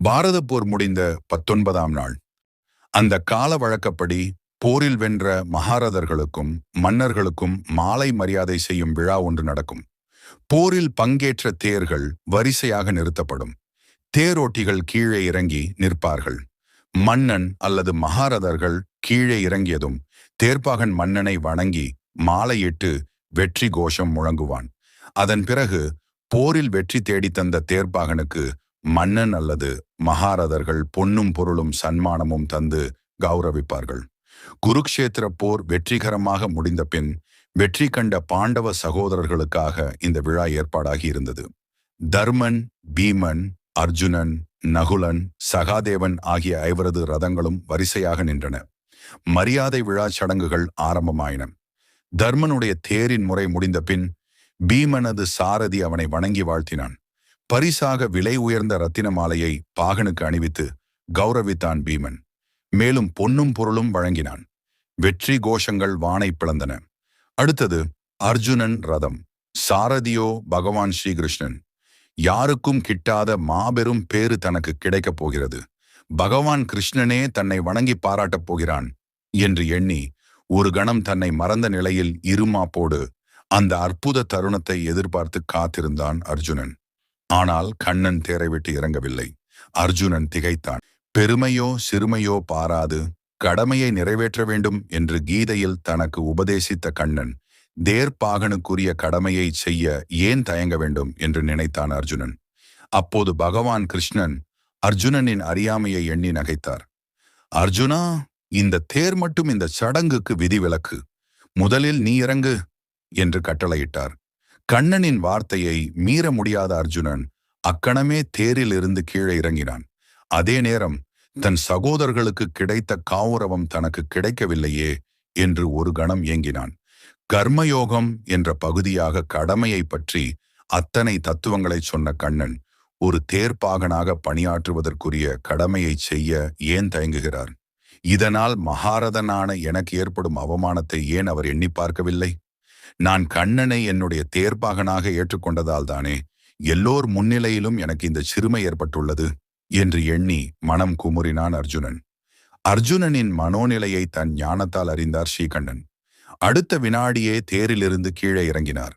பாரத போர் முடிந்த பத்தொன்பதாம் நாள். அந்த கால வழக்கப்படி போரில் வென்ற மகாரதர்களுக்கும் மன்னர்களுக்கும் மாலை மரியாதை செய்யும் விழா ஒன்று நடக்கும். போரில் பங்கேற்ற தேர்கள் வரிசையாக நிறுத்தப்படும். தேரோட்டிகள் கீழே இறங்கி நிற்பார்கள். மன்னன் அல்லது மகாரதர்கள் கீழே இறங்கியதும் தேர்ப்பாகன் மன்னனை வணங்கி மாலையிட்டு வெற்றி கோஷம் முழங்குவான். அதன் பிறகு போரில் வெற்றி தேடித் தந்த தேர்ப்பாகனுக்கு மன்னன் அல்லது மகாரதர்கள் பொன்னும் பொருளும் சன்மானமும் தந்து கௌரவிப்பார்கள். குருக்ஷேத்திர போர் வெற்றிகரமாக முடிந்த பின் வெற்றி கண்ட பாண்டவ சகோதரர்களுக்காக இந்த விழா ஏற்பாடாகி இருந்தது. தர்மன் பீமன் அர்ஜுனன் நகுலன் சகாதேவன் ஆகிய ஐவரது ரதங்களும் வரிசையாக நின்றன. மரியாதை விழா சடங்குகள் ஆரம்பமாயின. தர்மனுடைய தேரின் முறை முடிந்த பின் பீமனது சாரதி அவனை வணங்கி வாழ்த்தினான். பரிசாக விலை உயர்ந்த ரத்தின மாலையை பாகனுக்கு அணிவித்து கௌரவித்தான் பீமன். மேலும் பொன்னும் பொருளும் வழங்கினான். வெற்றி கோஷங்கள் வானை பிளந்தன. அடுத்தது அர்ஜுனன் ரதம். சாரதியோ பகவான் ஸ்ரீகிருஷ்ணன். யாருக்கும் கிட்டாத மாபெரும் பேறு தனக்கு கிடைக்கப் போகிறது. பகவான் கிருஷ்ணனே தன்னை வணங்கி பாராட்டப் போகிறான் என்று எண்ணி ஒரு கணம் தன்னை மறந்த நிலையில் இருமாப்போடு அந்த அற்புத தருணத்தை எதிர்பார்த்து காத்திருந்தான் அர்ஜுனன். ஆனால் கண்ணன் தேரை விட்டு இறங்கவில்லை. அர்ஜுனன் திகைத்தான். பெருமையோ சிறுமையோ பாராது. கடமையை நிறைவேற்ற வேண்டும் என்று கீதையில் தனக்கு உபதேசித்த கண்ணன் தேர்ப்பாகனுக்குரிய கடமையை செய்ய ஏன் தயங்க வேண்டும்? என்று நினைத்தான் அர்ஜுனன். அப்போது பகவான் கிருஷ்ணன் அர்ஜுனனின் அறியாமையை எண்ணி நகைத்தார். அர்ஜுனா இந்த தேர் மட்டும் இந்த சடங்குக்கு விதிவிலக்கு. முதலில் நீ இறங்கு என்று கட்டளையிட்டார். கண்ணனின் வார்த்தையை மீற முடியாத அர்ஜுனன் அக்கணமே தேரில் இருந்து கீழே இறங்கினான். அதே நேரம் தன் சகோதரர்களுக்கு கிடைத்த காவுரவம் தனக்கு கிடைக்கவில்லையே என்று ஒரு கணம் ஏங்கினான். கர்மயோகம் என்ற பகுதியாக கடமையை பற்றி அத்தனை தத்துவங்களை சொன்ன கண்ணன் ஒரு தேர்ப்பாகனாக பணியாற்றுவதற்குரிய கடமையை செய்ய ஏன் தயங்குகிறார்? இதனால் மகாரதனான எனக்கு ஏற்படும் அவமானத்தை ஏன் அவர் எண்ணி பார்க்கவில்லை? நான் கண்ணனை என்னுடைய தேர்ப்பாகனாக ஏற்றுக்கொண்டதால் தானே எல்லோர் முன்னிலையிலும் எனக்கு இந்த சிறுமை ஏற்பட்டுள்ளது என்று எண்ணி மனம் குமுறினான் அர்ஜுனன். அர்ஜுனனின் மனோநிலையை தன் ஞானத்தால் அறிந்தார் ஸ்ரீகண்ணன். அடுத்த வினாடியே தேரிலிருந்து கீழே இறங்கினார்.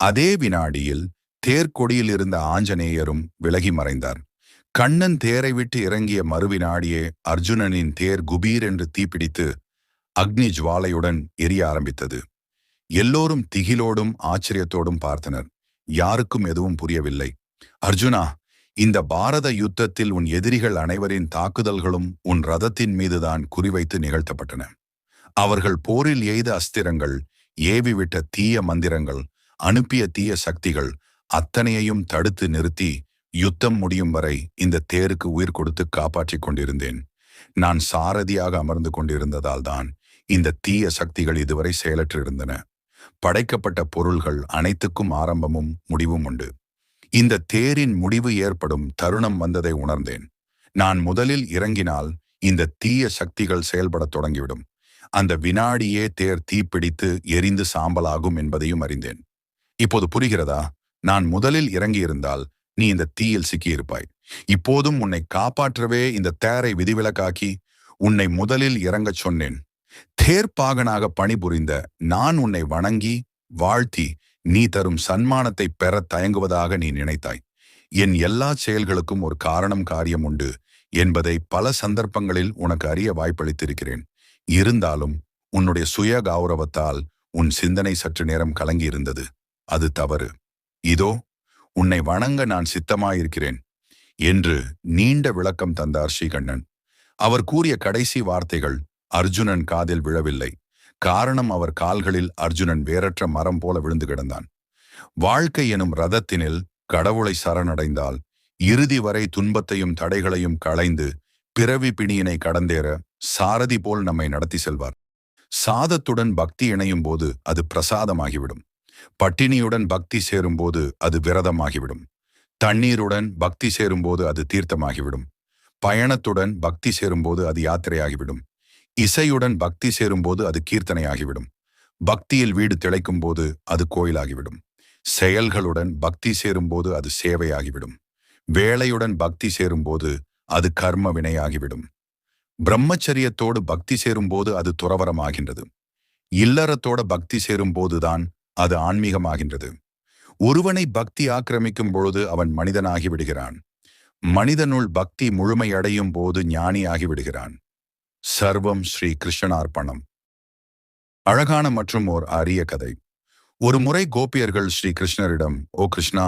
அதே வினாடியில் தேர்கொடியில் இருந்த ஆஞ்சநேயரும் விலகி மறைந்தார். கண்ணன் தேரை விட்டு இறங்கிய மறுவினாடியே அர்ஜுனனின் தேர் குபீர் என்று தீப்பிடித்து அக்னி ஜுவாலையுடன் எரிய ஆரம்பித்தது. எல்லோரும் திகிலோடும் ஆச்சரியத்தோடும் பார்த்தனர். யாருக்கும் எதுவும் புரியவில்லை. அர்ஜுனா இந்த பாரத யுத்தத்தில் உன் எதிரிகள் அனைவரின் தாக்குதல்களும் உன் ரதத்தின் மீதுதான் குறிவைத்து நிகழ்த்தப்பட்டன. அவர்கள் போரில் எய்த அஸ்திரங்கள் ஏவிவிட்ட தீய மந்திரங்கள் அனுப்பிய தீய சக்திகள் அத்தனையையும் தடுத்து நிறுத்தி யுத்தம் முடியும் வரை இந்த தேருக்கு உயிர் கொடுத்து காப்பாற்றிக் கொண்டிருந்தேன். நான் சாரதியாக அமர்ந்து கொண்டிருந்ததால் தான் இந்த தீய சக்திகள் இதுவரை செயலற்றிருந்தன. படைக்கப்பட்ட பொருள்கள் அனைத்துக்கும் ஆரம்பமும் முடிவும் உண்டு. இந்த தேரின் முடிவு ஏற்படும் தருணம் வந்ததை உணர்ந்தேன். நான் முதலில் இறங்கினால் இந்த தீய சக்திகள் செயல்படத் தொடங்கிவிடும். அந்த வினாடியே தேர் தீப்பிடித்து எரிந்து சாம்பலாகும் என்பதையும் அறிந்தேன். இப்போது புரிகிறதா? நான் முதலில் இறங்கியிருந்தால் நீ இந்த தீயில் சிக்கியிருப்பாய். இப்போதும் உன்னை காப்பாற்றவே இந்த தேரை விதிவிலக்காக்கி உன்னை முதலில் இறங்கச் சொன்னேன். தேர்ப்பாகனாக பணிபுரிந்த நான் உன்னை வணங்கி வாழ்த்தி நீ தரும் சன்மானத்தை பெற தயங்குவதாக நீ நினைத்தாய். என் எல்லா செயல்களுக்கும் ஒரு காரணம் காரியம் உண்டு என்பதை பல சந்தர்ப்பங்களில் உனக்கு அறிய வாய்ப்பளித்திருக்கிறேன். இருந்தாலும் உன்னுடைய சுய கௌரவத்தால் உன் சிந்தனை சற்று நேரம் கலங்கி இருந்தது அது தவறு. இதோ உன்னை வணங்க நான் சித்தமாயிருக்கிறேன் என்று நீண்ட விளக்கம் தந்தார் ஸ்ரீகண்ணன். அவர் கூறிய கடைசி வார்த்தைகள் அர்ஜுனன் காதில் விழவில்லை. காரணம் அவர் கால்களில் அர்ஜுனன் வேறற்ற மரம் போல விழுந்து கிடந்தான். வாழ்க்கை எனும் ரதத்தினில் கடவுளை சரணடைந்தால் இறுதி வரை துன்பத்தையும் தடைகளையும் களைந்து பிறவி பிணியினை கடந்தேற சாரதி போல் நம்மை நடத்தி செல்வார். சாதத்துடன் பக்தி இணையும் போது அது பிரசாதமாகிவிடும். பட்டினியுடன் பக்தி சேரும்போது அது விரதமாகிவிடும். தண்ணீருடன் பக்தி சேரும்போது அது தீர்த்தமாகிவிடும். பயணத்துடன் பக்தி சேரும்போது அது யாத்திரையாகிவிடும். இசையுடன் பக்தி சேரும்போது அது கீர்த்தனையாகிவிடும். பக்தியில் வீடு திளைக்கும் போது அது கோயிலாகிவிடும். செயல்களுடன் பக்தி சேரும்போது அது சேவையாகிவிடும். வேலையுடன் பக்தி சேரும்போது அது கர்ம வினையாகிவிடும் பிரம்மச்சரியத்தோடு பக்தி சேரும்போது அது துறவரமாகின்றது. இல்லறத்தோட பக்தி சேரும்போதுதான் அது ஆன்மீகமாகின்றது. ஒருவனை பக்தி ஆக்கிரமிக்கும் பொழுது அவன் மனிதனாகி விடுகிறான் மனிதனுள் பக்தி முழுமையடையும் போது ஞானி ஆகிவிடுகிறான் சர்வம் ஸ்ரீ கிருஷ்ணார்ப்பணம் அழகான மற்றும் ஓர் அரிய கதை. ஒரு முறை கோபியர்கள் ஸ்ரீ கிருஷ்ணரிடம் ஓ கிருஷ்ணா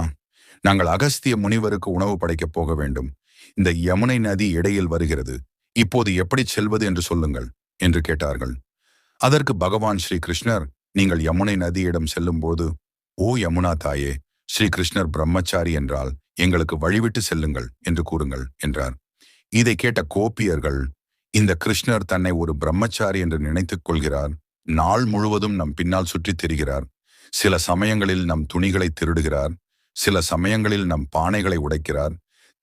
நாங்கள் அகஸ்திய முனிவருக்கு உணவு படைக்கப் போக வேண்டும். இந்த யமுனை நதி இடையில் வருகிறது. இப்போது எப்படி செல்வது என்று சொல்லுங்கள் என்று கேட்டார்கள். அதற்கு பகவான் ஸ்ரீ கிருஷ்ணர் நீங்கள் யமுனை நதியிடம் செல்லும்போது ஓ யமுனா தாயே ஸ்ரீ கிருஷ்ணர் பிரம்மச்சாரி என்றால் எங்களுக்கு வழிவிட்டு செல்லுங்கள் என்று கூறுங்கள் என்றார். இதை கேட்ட கோபியர்கள் இந்த கிருஷ்ணர் தன்னை ஒரு பிரம்மச்சாரி என்று நினைத்துக் கொள்கிறார். நாள் முழுவதும் நம் பின்னால் சுற்றித் திரிகிறார். சில சமயங்களில் நம் துணிகளை திருடுகிறார். சில சமயங்களில் நம் பானைகளை உடைக்கிறார்.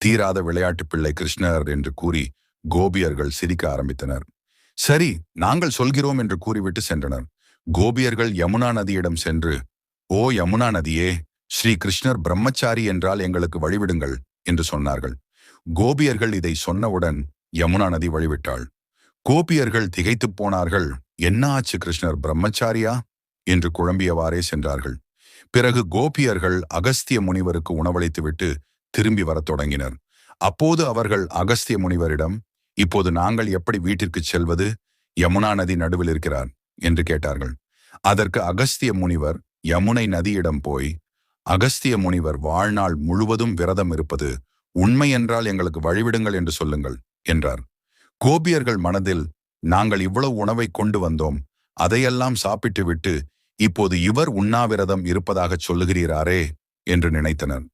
தீராத விளையாட்டு பிள்ளை கிருஷ்ணர் என்று கூறி கோபியர்கள் சிரிக்க ஆரம்பித்தனர். சரி நாங்கள் சொல்கிறோம் என்று கூறிவிட்டு சென்றனர். கோபியர்கள் யமுனா நதியிடம் சென்று ஓ யமுனா நதியே ஸ்ரீ கிருஷ்ணர் பிரம்மச்சாரி என்றால் எங்களுக்கு வழிவிடுங்கள் என்று சொன்னார்கள். கோபியர்கள் இதை சொன்னவுடன் யமுனா நதி வழிவிட்டாள். கோபியர்கள் திகைத்துப் போனார்கள். என்ன ஆச்சு கிருஷ்ணர் பிரம்மச்சாரியா? என்று குழம்பியவாறே சென்றார்கள். பிறகு கோபியர்கள் அகஸ்திய முனிவருக்கு உணவளித்துவிட்டு திரும்பி வரத் தொடங்கினர். அப்போது அவர்கள் அகஸ்திய முனிவரிடம் இப்போது நாங்கள் எப்படி வீட்டிற்கு செல்வது? யமுனா நதி நடுவில் இருக்கிறார் என்று கேட்டார்கள். அதற்கு அகஸ்திய முனிவர் யமுனை நதியிடம் போய் அகஸ்திய முனிவர் வாழ்நாள் முழுவதும் விரதம் இருப்பது உண்மை என்றால் எங்களுக்கு வழிவிடுங்கள் என்று சொல்லுங்கள். என்றார். கோபியர்கள் மனதில் நாங்கள் இவ்வளவு உணவை கொண்டு வந்தோம். அதையெல்லாம் சாப்பிட்டுவிட்டு இப்போது இவர் உண்ணாவிரதம் இருப்பதாகச் சொல்லுகிறீராரே என்று நினைத்தனர்.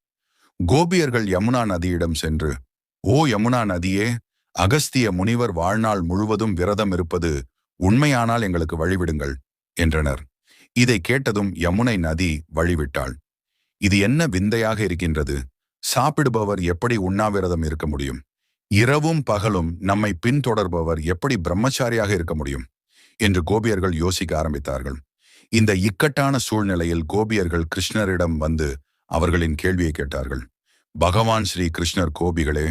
கோபியர்கள் யமுனா நதியிடம் சென்று ஓ யமுனா நதியே அகஸ்திய முனிவர் வாழ்நாள் முழுவதும் விரதம் இருப்பது உண்மையானால் எங்களுக்கு வழிவிடுங்கள் என்றனர். இதை கேட்டதும் யமுனை நதி வழிவிட்டாள். இது என்ன விந்தையாக இருக்கின்றது? சாப்பிடுபவர் எப்படி உண்ணாவிரதம் இருக்க முடியும்? இரவும் பகலும் நம்மை பின்தொடர்பவர் எப்படி பிரம்மச்சாரியாக இருக்க முடியும்? என்று கோபியர்கள் யோசிக்க ஆரம்பித்தார்கள். இந்த இக்கட்டான சூழ்நிலையில் கோபியர்கள் கிருஷ்ணரிடம் வந்து அவர்களின் கேள்வியை கேட்டார்கள். பகவான் ஸ்ரீ கிருஷ்ணர் கோபிகளே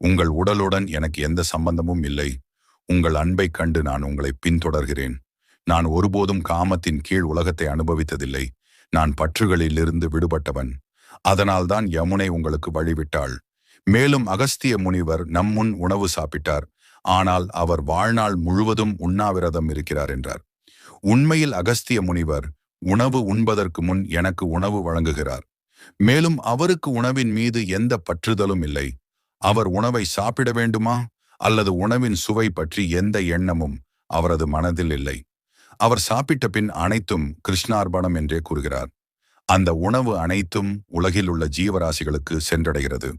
உங்கள் உடலுடன் எனக்கு எந்த சம்பந்தமும் இல்லை. உங்கள் அன்பை கண்டு நான் உங்களை பின்தொடர்கிறேன். நான் ஒருபோதும் காமத்தின் கீழ் உலகத்தை அனுபவித்ததில்லை. நான் பற்றுகளிலிருந்து விடுபட்டவன். அதனால்தான் யமுனை உங்களுக்கு வழிவிட்டாள். மேலும் அகஸ்திய முனிவர் நம்முன் உணவு சாப்பிட்டார். ஆனால் அவர் வாழ்நாள் முழுவதும் உண்ணாவிரதம் இருக்கிறார் என்றார். உண்மையில் அகஸ்திய முனிவர் உணவு உண்பதற்கு முன் எனக்கு உணவு வழங்குகிறார். மேலும் அவருக்கு உணவின் மீது எந்த பற்றுதலும் இல்லை. அவர் உணவை சாப்பிட வேண்டுமா? அல்லது உணவின் சுவை பற்றி எந்த எண்ணமும் அவரது மனதில் இல்லை. அவர் சாப்பிட்ட பின் அனைத்தும் கிருஷ்ணார்பணம் என்றே கூறுகிறார். அந்த உணவு அனைத்தும் உலகில் உள்ள ஜீவராசிகளுக்கு சென்றடைகிறது.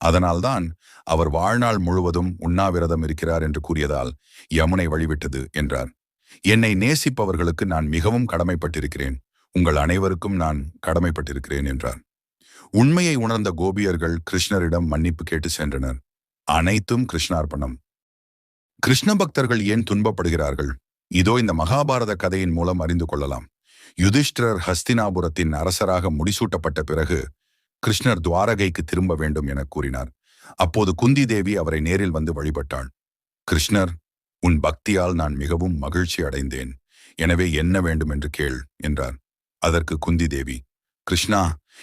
அதனால்தான் அவர் வாழ்நாள் முழுவதும் உண்ணாவிரதம் இருக்கிறார் என்று கூறியதால் யமுனை வழிவிட்டது என்றார். என்னை நேசிப்பவர்களுக்கு நான் மிகவும் கடமைப்பட்டிருக்கிறேன். உங்கள் அனைவருக்கும் நான் கடமைப்பட்டிருக்கிறேன் என்றார். உண்மையை உணர்ந்த கோபியர்கள் கிருஷ்ணரிடம் மன்னிப்பு கேட்டு சென்றனர். அனைத்தும் கிருஷ்ணார்ப்பணம். கிருஷ்ண பக்தர்கள் ஏன் துன்பப்படுகிறார்கள்? இதோ இந்த மகாபாரத கதையின் மூலம் அறிந்து கொள்ளலாம். யுதிஷ்டிரர் ஹஸ்தினாபுரத்தின் அரசராக முடிசூட்டப்பட்ட பிறகு கிருஷ்ணர் துவாரகைக்கு திரும்ப வேண்டும் என கூறினார். அப்போது குந்தி தேவி அவரை நேரில் வந்து வழிபட்டாள். கிருஷ்ணர் உன் பக்தியால் நான் மிகவும் மகிழ்ச்சி அடைந்தேன். எனவே என்ன வேண்டும் என்று கேள் என்றார். அதற்கு குந்தி தேவி கிருஷ்ணா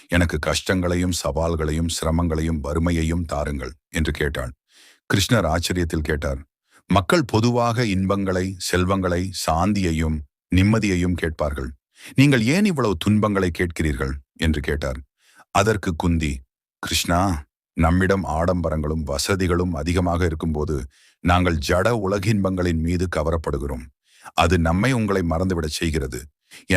எனக்கு கஷ்டங்களையும் சவால்களையும் சிரமங்களையும் வறுமையையும் தாருங்கள் என்று கேட்டாள். கிருஷ்ணர் ஆச்சரியத்தில் கேட்டார் மக்கள் பொதுவாக இன்பங்களை செல்வங்களை சாந்தியையும் நிம்மதியையும் கேட்பார்கள். நீங்கள் ஏன் இவ்வளவு துன்பங்களை கேட்கிறீர்கள்? என்று கேட்டார். அதற்கு குந்தி கிருஷ்ணா நம்மிடம் ஆடம்பரங்களும் வசதிகளும் அதிகமாக இருக்கும்போது நாங்கள் ஜட உலகின்பங்களின் மீது கவரப்படுகிறோம். அது நம்மை உங்களை மறந்துவிடச் செய்கிறது.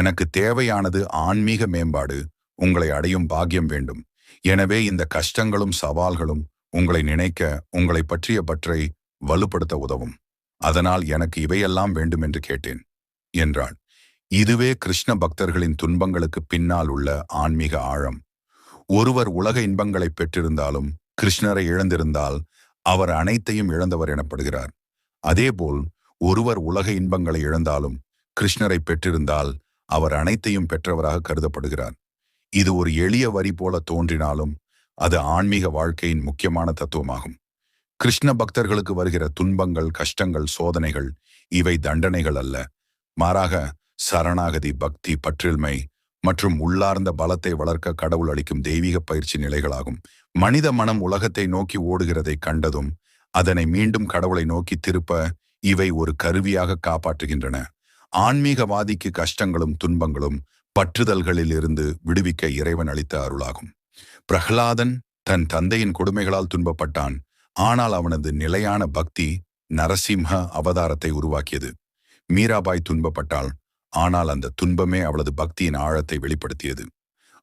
எனக்கு தேவையானது ஆன்மீக மேம்பாடு. உங்களை அடையும் பாக்கியம் வேண்டும். எனவே இந்த கஷ்டங்களும் சவால்களும் உங்களை நினைக்க உங்களை பற்றிய பற்றை வலுப்படுத்த உதவும். அதனால் எனக்கு இவையெல்லாம் வேண்டும் என்று கேட்டேன் என்றாள். இதுவே கிருஷ்ண பக்தர்களின் துன்பங்களுக்கு பின்னால் உள்ள ஆன்மீக ஆழம். ஒருவர் உலக இன்பங்களை பெற்றிருந்தாலும் கிருஷ்ணரை இழந்திருந்தால் அவர் அனைத்தையும் இழந்தவர் எனப்படுகிறார். அதேபோல் ஒருவர் உலக இன்பங்களை இழந்தாலும் கிருஷ்ணரை பெற்றிருந்தால் அவர் அனைத்தையும் பெற்றவராக கருதப்படுகிறார். இது ஒரு எளிய வரி போல தோன்றினாலும் அது ஆன்மீக வாழ்க்கையின் முக்கியமான தத்துவமாகும். கிருஷ்ண பக்தர்களுக்கு வருகிற துன்பங்கள் கஷ்டங்கள் சோதனைகள் இவை தண்டனைகள் அல்ல. மாறாக சரணாகதி பக்தி பற்றில்மை மற்றும் உள்ளார்ந்த பலத்தை வளர்க்க கடவுள் அளிக்கும் தெய்வீக பயிற்சி நிலைகளாகும். மனித மனம் உலகத்தை நோக்கி ஓடுகிறதை கண்டதும் அதனை மீண்டும் கடவுளை நோக்கி திருப்ப இவை ஒரு கருவியாக காப்பாற்றுகின்றன. ஆன்மீகவாதிக்கு கஷ்டங்களும் துன்பங்களும் பற்றுதல்களில் இருந்து விடுவிக்க இறைவன் அளித்த அருளாகும். பிரகலாதன் தன் தந்தையின் கொடுமைகளால் துன்பப்பட்டான் ஆனால் அவனது நிலையான பக்தி நரசிம்ஹ அவதாரத்தை உருவாக்கியது. மீராபாய் துன்பப்பட்டாள் ஆனால் அந்த துன்பமே அவளது பக்தியின் ஆழத்தை வெளிப்படுத்தியது.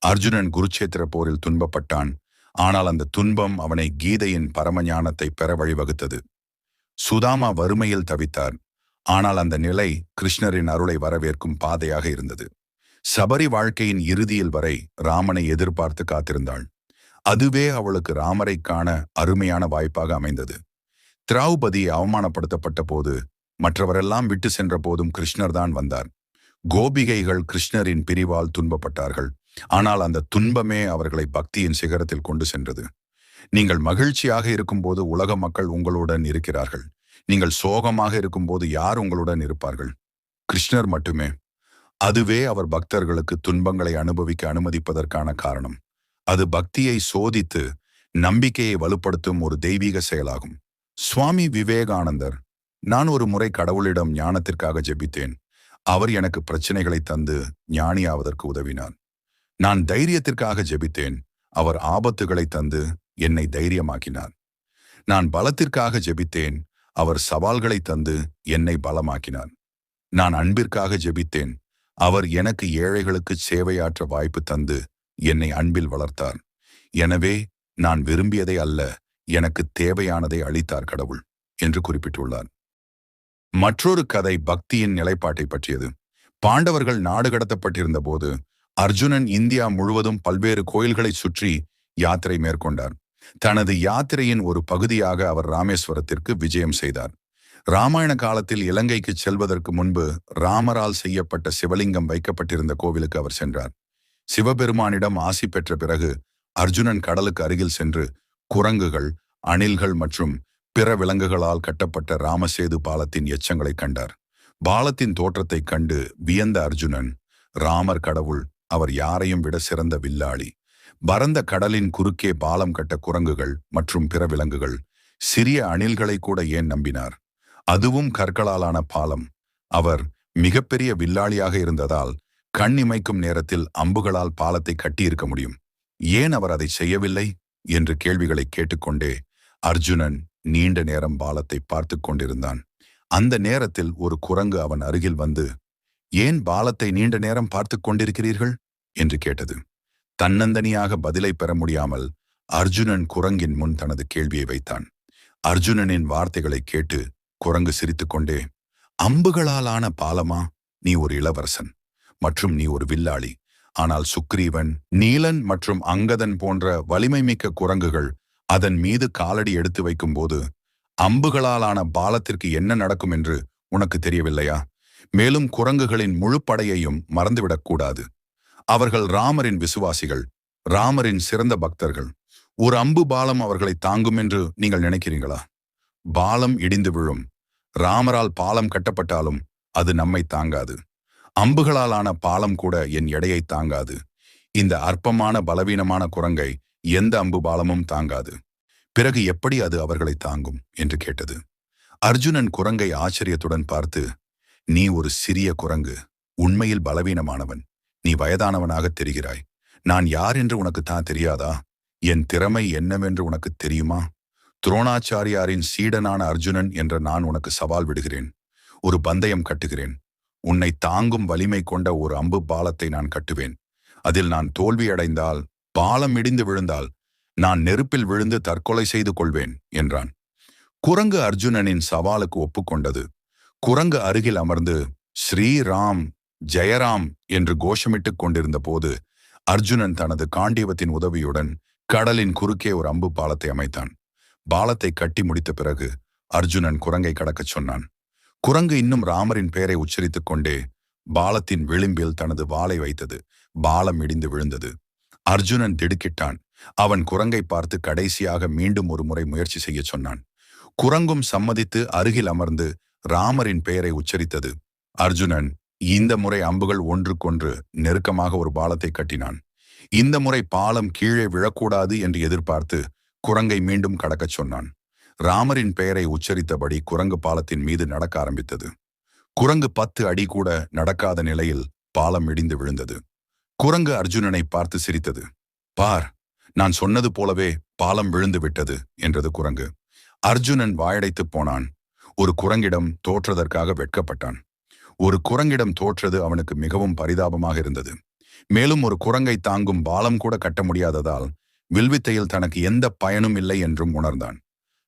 அர்ஜுனன் குருச்சேத்திர போரில் துன்பப்பட்டான். ஆனால் அந்த துன்பம் அவனை கீதையின் பரமஞானத்தை பெற வழிவகுத்தது. சுதாமா வறுமையில் தவித்தார். ஆனால் அந்த நிலை கிருஷ்ணரின் அருளை வரவேற்கும் பாதையாக இருந்தது. சபரி வாழ்க்கையின் இறுதியில் வரை ராமனை எதிர்பார்த்து காத்திருந்தாள். அதுவே அவளுக்கு ராமரை காண அருமையான வாய்ப்பாக அமைந்தது. திரௌபதி அவமானப்படுத்தப்பட்ட போது மற்றவரெல்லாம் விட்டு சென்ற போதும் கிருஷ்ணர் தான் வந்தார். கோபிகைகள் கிருஷ்ணரின் பிரிவால் துன்பப்பட்டார்கள். ஆனால் அந்த துன்பமே அவர்களை பக்தியின் சிகரத்தில் கொண்டு சென்றது. நீங்கள் மகிழ்ச்சியாக இருக்கும்போது உலக மக்கள் உங்களுடன் இருக்கிறார்கள். நீங்கள் சோகமாக இருக்கும்போது யார் உங்களுடன் இருப்பார்கள்? கிருஷ்ணர் மட்டுமே. அதுவே அவர் பக்தர்களுக்கு துன்பங்களை அனுபவிக்க அனுமதிப்பதற்கான காரணம். அது பக்தியை சோதித்து நம்பிக்கையை வலுப்படுத்தும் ஒரு தெய்வீக செயலாகும். சுவாமி விவேகானந்தர் நான் ஒரு முறை கடவுளிடம் ஞானத்திற்காக ஜெபித்தேன். அவர் எனக்கு பிரச்சனைகளை தந்து ஞானியாவதற்கு உதவினார். நான் தைரியத்திற்காக ஜெபித்தேன். அவர் ஆபத்துகளை தந்து என்னை தைரியமாக்கினார். நான் பலத்திற்காக ஜெபித்தேன். அவர் சவால்களை தந்து என்னை பலமாக்கினார். நான் அன்பிற்காக ஜெபித்தேன். அவர் எனக்கு ஏழைகளுக்கு சேவையாற்ற வாய்ப்பு தந்து என்னை அன்பில் வளர்த்தார். எனவே நான் விரும்பியதை அல்ல எனக்கு தேவையானதை அளித்தார் கடவுள் என்று குறிப்பிட்டுள்ளார். மற்றொரு கதை பக்தியின் நிலைப்பாட்டை பற்றியது. பாண்டவர்கள் நாடு கடத்தப்பட்டிருந்த போது அர்ஜுனன் இந்தியா முழுவதும் பல்வேறு கோயில்களை சுற்றி யாத்திரை மேற்கொண்டார். தனது யாத்திரையின் ஒரு பகுதியாக அவர் ராமேஸ்வரத்திற்கு விஜயம் செய்தார். ராமாயண காலத்தில் இலங்கைக்கு செல்வதற்கு முன்பு ராமரால் செய்யப்பட்ட சிவலிங்கம் வைக்கப்பட்டிருந்த கோவிலுக்கு அவர் சென்றார். சிவபெருமானிடம் ஆசி பெற்ற பிறகு அர்ஜுனன் கடலுக்கு அருகில் சென்று குரங்குகள் அணில்கள் மற்றும் பிற விலங்குகளால் கட்டப்பட்ட ராமசேது பாலத்தின் எச்சங்களை கண்டார். பாலத்தின் தோற்றத்தைக் கண்டு வியந்த அர்ஜுனன் ராமர் கடவுள் அவர் யாரையும் விட சிறந்த வில்லாளி. பரந்த கடலின் குறுக்கே பாலம் கட்ட குரங்குகள் மற்றும் பிற விலங்குகள். சிறிய அணில்களை கூட ஏன் நம்பினார்? அதுவும் கற்களாலான பாலம். அவர் மிகப்பெரிய வில்லாளியாக இருந்ததால் கண் இமைக்கும் நேரத்தில் அம்புகளால் பாலத்தை கட்டியிருக்க முடியும். ஏன் அவர் அதை செய்யவில்லை? என்று கேள்விகளை கேட்டுக்கொண்டே அர்ஜுனன் நீண்ட நேரம் பாலத்தை பார்த்து கொண்டிருந்தான். அந்த நேரத்தில் ஒரு குரங்கு அவன் அருகில் வந்து ஏன் பாலத்தை நீண்ட நேரம் பார்த்து கொண்டிருக்கிறீர்கள்? என்று கேட்டது. தன்னந்தனியாக பதிலை பெற முடியாமல் அர்ஜுனன் குரங்கின் முன் தனது கேள்வியை வைத்தான். அர்ஜுனனின் வார்த்தைகளை கேட்டு குரங்கு சிரித்துக்கொண்டே அம்புகளாலான பாலமா? நீ ஒரு இளவரசன் மற்றும் நீ ஒரு வில்லாளி. ஆனால் சுக்ரீவன் நீலன் மற்றும் அங்கதன் போன்ற வலிமை மிக்க குரங்குகள் அதன் மீது காலடி எடுத்து வைக்கும்போது அம்புகளாலான பாலத்திற்கு என்ன நடக்கும் என்று உனக்கு தெரியவில்லையா? மேலும் குரங்குகளின் முழு படையையும் மறந்துவிடக்கூடாது அவர்கள் ராமரின் விசுவாசிகள் ராமரின் சிறந்த பக்தர்கள். ஒரு அம்பு பாலம் அவர்களை தாங்கும் என்று நீங்கள் நினைக்கிறீங்களா பாலம் இடிந்து விழும். ராமரால் பாலம் கட்டப்பட்டாலும் அது நம்மை தாங்காது. அம்புகளாலான பாலம் கூட என் எடையை தாங்காது. இந்த அற்பமான பலவீனமான குரங்கை எந்த அம்பு பாலமும் தாங்காது. பிறகு எப்படி அது அவர்களை தாங்கும்? என்று கேட்டது. அர்ஜுனன் குரங்கை ஆச்சரியத்துடன் பார்த்து நீ ஒரு சிறிய குரங்கு. உண்மையில் பலவீனமானவன். நீ வயதானவனாக தெரிகிறாய். நான் யார் என்று உனக்கு தான் தெரியாதா? என் திறமை என்னவென்று உனக்கு தெரியுமா? துரோணாச்சாரியாரின் சீடனான அர்ஜுனன் என்ற நான் உனக்கு சவால் விடுகிறேன். ஒரு பந்தயம் கட்டுகிறேன். உன்னை தாங்கும் வலிமை கொண்ட ஒரு அம்பு பாலத்தை நான் கட்டுவேன். அதில் நான் தோல்வியடைந்தால் பாலம் இடிந்து விழுந்தால் நான் நெருப்பில் விழுந்து தற்கொலை செய்து கொள்வேன் என்றான். குரங்கு அர்ஜுனனின் சவாலுக்கு ஒப்புக்கொண்டது. குரங்கு அருகில் அமர்ந்து ஸ்ரீராம் ஜெயராம் என்று கோஷமிட்டுக் கொண்டிருந்த போது அர்ஜுனன் தனது காண்டியவத்தின் உதவியுடன் கடலின் குறுக்கே ஒரு அம்பு பாலத்தை அமைத்தான். பாலத்தை கட்டி முடித்த பிறகு அர்ஜுனன் குரங்கை கடக்கச் சொன்னான். குரங்கு இன்னும் ராமரின் பெயரை உச்சரித்துக் கொண்டே பாலத்தின் விளிம்பில் தனது வாளை வைத்தது. பாலம் இடிந்து விழுந்தது. அர்ஜுனன் திடுக்கிட்டான். அவன் குரங்கை பார்த்து கடைசியாக மீண்டும் ஒரு முறை முயற்சி செய்ய சொன்னான். குரங்கும் சம்மதித்து அருகில் அமர்ந்து ராமரின் பெயரை உச்சரித்தது. அர்ஜுனன் இந்த முறை அம்புகள் ஒன்றுக்கொன்று நெருக்கமாக ஒரு பாலத்தை கட்டினான். இந்த முறை பாலம் கீழே விழக்கூடாது என்று எதிர்பார்த்து குரங்கை மீண்டும் கடக்கச் சொன்னான். ராமரின் பெயரை உச்சரித்தபடி குரங்கு பாலத்தின் மீது நடக்க ஆரம்பித்தது. குரங்கு பத்து அடி கூட நடக்காத நிலையில் பாலம் இடிந்து விழுந்தது. குரங்கு அர்ஜுனனை பார்த்து சிரித்தது. பார் நான் சொன்னது போலவே பாலம் விழுந்து விட்டது என்றது குரங்கு. அர்ஜுனன் வாயடைத்துப் போனான். ஒரு குரங்கிடம் தோற்றதற்காக வெட்கப்பட்டான். ஒரு குரங்கிடம் தோற்றது அவனுக்கு மிகவும் பரிதாபமாக இருந்தது. மேலும் ஒரு குரங்கை தாங்கும் பாலம் கூட கட்ட முடியாததால் வில்வித்தையில் தனக்கு எந்த பயனும் இல்லை என்றும் உணர்ந்தான்.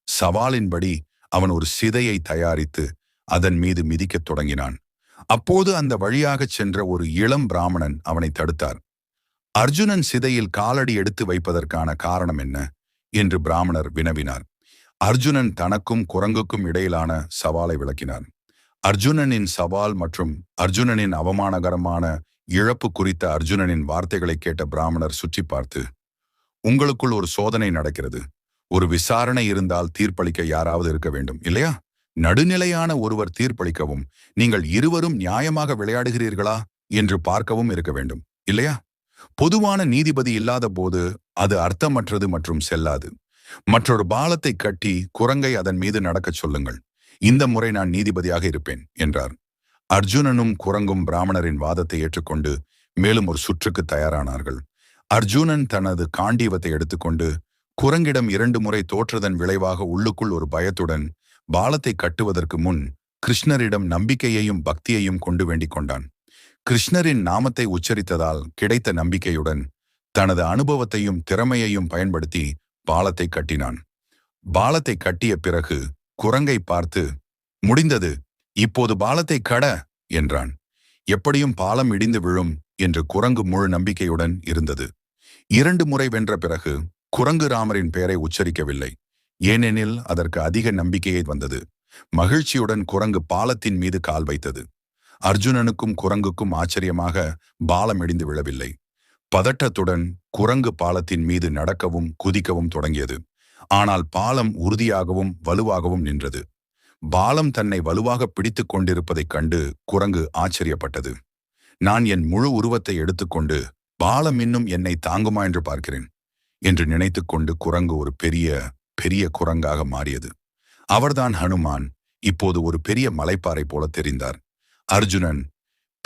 சவாலின்படி அவன் ஒரு சிதையை தயாரித்து அதன் மீது மிதிக்கத் தொடங்கினான். அப்போது அந்த வழியாகச் சென்ற ஒரு இளம் பிராமணன் அவனை தடுத்தார். அர்ஜுனன் சிதையில் காலடி எடுத்து வைப்பதற்கான காரணம் என்ன? என்று பிராமணர் வினவினார். அர்ஜுனன் தனக்கும் குரங்குக்கும் இடையிலான சவாலை விளக்கினார். அர்ஜுனனின் சவால் மற்றும் அர்ஜுனனின் அவமானகரமான இழப்பு குறித்த அர்ஜுனனின் வார்த்தைகளை கேட்ட பிராமணர் சுற்றி பார்த்து உங்களுக்குள் ஒரு சோதனை நடக்கிறது. ஒரு விசாரணை இருந்தால் தீர்ப்பளிக்க யாராவது இருக்க வேண்டும் இல்லையா? நடுநிலையான ஒருவர் தீர்ப்பளிக்கவும் நீங்கள் இருவரும் நியாயமாக விளையாடுகிறீர்களா என்று பார்க்கவும் இருக்க வேண்டும் இல்லையா? பொதுவான நீதிபதி இல்லாத போது அது அர்த்தமற்றது மற்றும் செல்லாது. மற்றொரு பாலத்தை கட்டி குரங்கை அதன் மீது நடக்கச் சொல்லுங்கள். இந்த முறை நான் நீதிபதியாக இருப்பேன் என்றார். அர்ஜுனனும் குரங்கும் பிராமணரின் வாதத்தை ஏற்றுக்கொண்டு மேலும் ஒரு சுற்றுக்கு தயாரானார்கள். அர்ஜுனன் தனது காண்டீவத்தை எடுத்துக்கொண்டு குரங்கிடம் இரண்டு முறை தோற்றதன் விளைவாக உள்ளுக்குள் ஒரு பயத்துடன் பாலத்தை கட்டுவதற்கு முன் கிருஷ்ணரிடம் நம்பிக்கையையும் பக்தியையும் கொண்டு வேண்டிக் கொண்டான். கிருஷ்ணரின் நாமத்தை உச்சரித்ததால் கிடைத்த நம்பிக்கையுடன் தனது அனுபவத்தையும் திறமையையும் பயன்படுத்தி பாலத்தை கட்டினான். பாலத்தை கட்டிய பிறகு குரங்கை பார்த்து முடிந்தது. இப்போது பாலத்தை கட என்றான். எப்படியும் பாலம் இடிந்து விழும் என்று குரங்கு முழு நம்பிக்கையுடன் இருந்தது. இரண்டு முறை வென்ற பிறகு குரங்கு ராமரின் பெயரை உச்சரிக்கவில்லை. ஏனெனில் அதற்கு அதிக நம்பிக்கையை வந்தது. மகிழ்ச்சியுடன் குரங்கு பாலத்தின் மீது கால் வைத்தது. அர்ஜுனனுக்கும் குரங்குக்கும் ஆச்சரியமாக பாலம் இடிந்து விழவில்லை. பதட்டத்துடன் குரங்கு பாலத்தின் மீது நடக்கவும் குதிக்கவும் தொடங்கியது. ஆனால் பாலம் உறுதியாகவும் வலுவாகவும் நின்றது. பாலம் தன்னை வலுவாக பிடித்துக் கொண்டிருப்பதைக் கண்டு குரங்கு ஆச்சரியப்பட்டது. நான் என் முழு உருவத்தை எடுத்துக்கொண்டு பாலம் இன்னும் என்னை தாங்குமா என்று பார்க்கிறேன் என்று நினைத்துக்கொண்டு குரங்கு ஒரு பெரிய பெரிய குரங்காக மாறியது. அவர்தான் ஹனுமான் இப்போது ஒரு பெரிய மலைப்பாறை போல தெரிந்தார். அர்ஜுனன்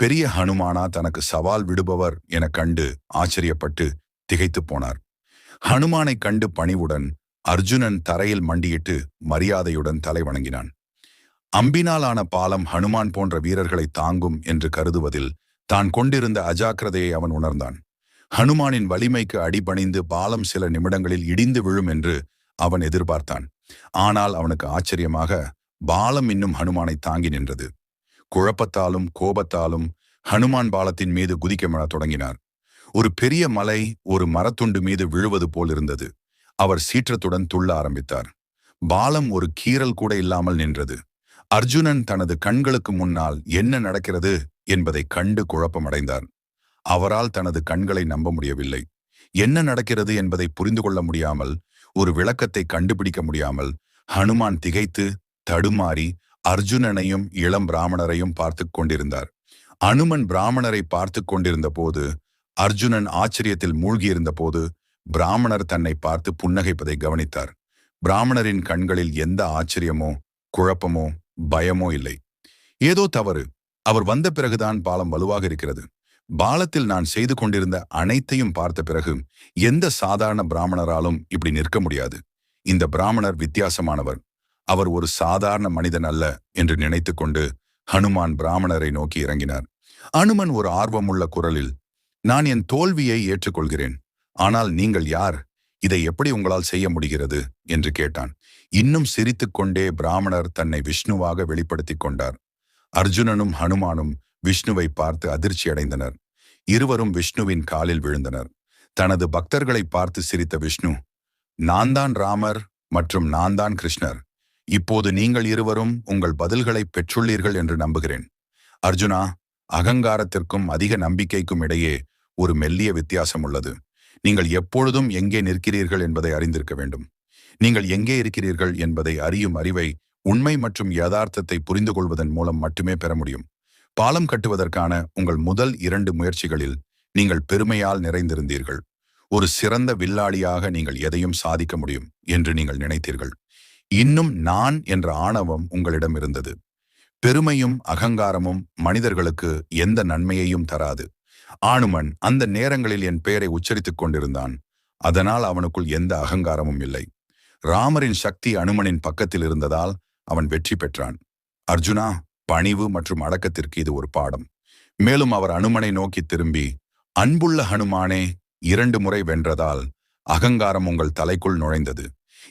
பெரிய ஹனுமானா தனக்கு சவால் விடுபவர் என கண்டு ஆச்சரியப்பட்டு திகைத்துப் போனார். ஹனுமானை கண்டு பணிவுடன் அர்ஜுனன் தரையில் மண்டியிட்டு மரியாதையுடன் தலை வணங்கினான். அம்பினாலான பாலம் ஹனுமான் போன்ற வீரர்களை தாங்கும் என்று கருதுவதில் தான் கொண்டிருந்த அஜாக்கிரதையை அவன் உணர்ந்தான். ஹனுமானின் வலிமைக்கு அடிபணிந்து பாலம் சில நிமிடங்களில் இடிந்து விழும் என்று அவன் எதிர்பார்த்தான். ஆனால் அவனுக்கு ஆச்சரியமாக பாலம் இன்னும் ஹனுமானை தாங்கி நின்றது. குழப்பத்தாலும் கோபத்தாலும் ஹனுமான் பாலத்தின் மீது குதிக்க தொடங்கினார். ஒரு பெரிய மலை ஒரு மரத்துண்டு மீது விழுவது போல் இருந்தது. அவர் சீற்றத்துடன் துள்ள ஆரம்பித்தார். பாலம் ஒரு கீறல் கூட இல்லாமல் நின்றது. அர்ஜுனன் தனது கண்களுக்கு முன்னால் என்ன நடக்கிறது என்பதை கண்டு குழப்பமடைந்தார். அவரால் தனது கண்களை நம்ப முடியவில்லை. என்ன நடக்கிறது என்பதை புரிந்து கொள்ள முடியாமல் ஒரு விளக்கத்தை கண்டுபிடிக்க முடியாமல் ஹனுமான் திகைத்து தடுமாறி அர்ஜுனனையும் இளம் பிராமணரையும் பார்த்து கொண்டிருந்தார். அனுமன் பிராமணரை பார்த்து கொண்டிருந்த போது அர்ஜுனன் ஆச்சரியத்தில் மூழ்கியிருந்த போது பிராமணர் தன்னை பார்த்து புன்னகைப்பதை கவனித்தார். பிராமணரின் கண்களில் எந்த ஆச்சரியமோ குழப்பமோ பயமோ இல்லை. ஏதோ தவறு. அவர் வந்த பிறகுதான் பாலம் வலுவாக இருக்கிறது. பாலத்தில் நான் செய்து கொண்டிருந்த அனைத்தையும் பார்த்த பிறகு எந்த சாதாரண பிராமணராலும் இப்படி நிற்க முடியாது. இந்த பிராமணர் வித்தியாசமானவர். அவர் ஒரு சாதாரண மனிதன் அல்ல என்று நினைத்துக்கொண்டு ஹனுமான் பிராமணரை நோக்கி இறங்கினார். அனுமன் ஒரு ஆர்வமுள்ள குரலில் நான் என் தோல்வியை ஏற்றுக்கொள்கிறேன். ஆனால் நீங்கள் யார்? இதை எப்படி உங்களால் செய்ய முடிகிறது? என்று கேட்டான். இன்னும் சிரித்துக்கொண்டே பிராமணர் தன்னை விஷ்ணுவாக வெளிப்படுத்திக் கொண்டார். அர்ஜுனனும் ஹனுமானும் விஷ்ணுவை பார்த்து அதிர்ச்சி அடைந்தனர் இருவரும் விஷ்ணுவின் காலில் விழுந்தனர். தனது பக்தர்களை பார்த்து சிரித்த விஷ்ணு நான் தான் ராமர் மற்றும் நான் தான் கிருஷ்ணர். இப்போது நீங்கள் இருவரும் உங்கள் பதில்களை பெற்றுள்ளீர்கள் என்று நம்புகிறேன். அர்ஜுனா அகங்காரத்திற்கும் அதிக நம்பிக்கைக்கும் இடையே ஒரு மெல்லிய வித்தியாசம் உள்ளது. நீங்கள் எப்பொழுதும் எங்கே நிற்கிறீர்கள் என்பதை அறிந்திருக்க வேண்டும். நீங்கள் எங்கே இருக்கிறீர்கள் என்பதை அறியும் அறிவை உண்மை மற்றும் யதார்த்தத்தை புரிந்து கொள்வதன் மூலம் மட்டுமே பெற முடியும். பாலம் கட்டுவதற்கான உங்கள் முதல் இரண்டு முயற்சிகளில் நீங்கள் பெருமையால் நிறைந்திருந்தீர்கள். ஒரு சிறந்த வில்லாளியாக நீங்கள் எதையும் சாதிக்க முடியும் என்று நீங்கள் நினைத்தீர்கள். இன்னும் நான் என்ற ஆணவம் உங்களிடம் இருந்தது. பெருமையும் அகங்காரமும் மனிதர்களுக்கு எந்த நன்மையையும் தராது. ஆணுமன் அந்த நேரங்களில் என் பெயரை உச்சரித்துக் கொண்டிருந்தான். அதனால் அவனுக்குள் எந்த அகங்காரமும் இல்லை. ராமரின் சக்தி அனுமனின் பக்கத்தில் இருந்ததால் அவன் வெற்றி பெற்றான். அர்ஜுனா! பணிவு மற்றும் அடக்கத்திற்கு இது ஒரு பாடம். மேலும் அவர் அனுமனை நோக்கி திரும்பி அன்புள்ள ஹனுமானே இரண்டு முறை வென்றதால் அகங்காரம் உங்கள் தலைக்குள் நுழைந்தது.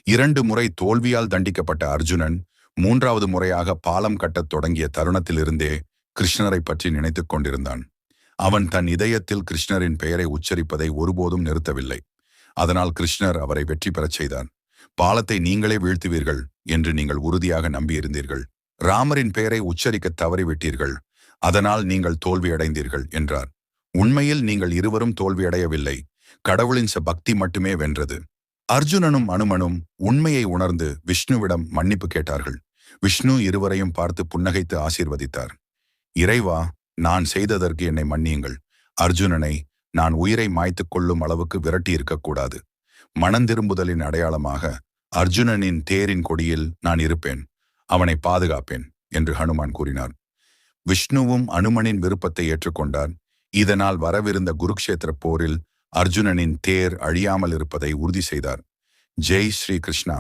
இரண்டு முறை தோல்வியால் தண்டிக்கப்பட்ட அர்ஜுனன் மூன்றாவது முறையாக பாலம் கட்டத் தொடங்கிய தருணத்திலிருந்தே கிருஷ்ணரை பற்றி நினைத்துக் கொண்டிருந்தான். அவன் தன் இதயத்தில் கிருஷ்ணரின் பெயரை உச்சரிப்பதை ஒருபோதும் நிறுத்தவில்லை. அதனால் கிருஷ்ணர் அவரை வெற்றி பெறச் செய்தான் பாலத்தை நீங்களே வீழ்த்துவீர்கள் என்று நீங்கள் உறுதியாக நம்பியிருந்தீர்கள். ராமரின் பெயரை உச்சரிக்க தவறிவிட்டீர்கள். அதனால் நீங்கள் தோல்வியடைந்தீர்கள் என்றார். உண்மையில் நீங்கள் இருவரும் தோல்வியடையவில்லை. கடவுளின் ச பக்தி மட்டுமே வென்றது. அர்ஜுனனும் அனுமனும் உண்மையை உணர்ந்து விஷ்ணுவிடம் மன்னிப்பு கேட்டார்கள். விஷ்ணு இருவரையும் பார்த்து புன்னகைத்து ஆசீர்வதித்தார். இறைவா நான் செய்ததற்கு என்னை மன்னியுங்கள். அர்ஜுனனை நான் உயிரை மாய்த்துக் கொள்ளும் அளவுக்கு விரட்டி இருக்கக்கூடாது மனந்திரும்புதலின் அடையாளமாக அர்ஜுனனின் தேரின் கொடியில் நான் இருப்பேன். அவனை பாதுகாப்பேன் என்று ஹனுமான் கூறினார். விஷ்ணுவும் அனுமனின் விருப்பத்தை ஏற்றுக்கொண்டார். இதனால் வரவிருந்த குருக்ஷேத்திர போரில் அர்ஜுனனின் தேர் அழியாமல் இருப்பதை உறுதி செய்தார். ஜெய் ஸ்ரீ கிருஷ்ணா.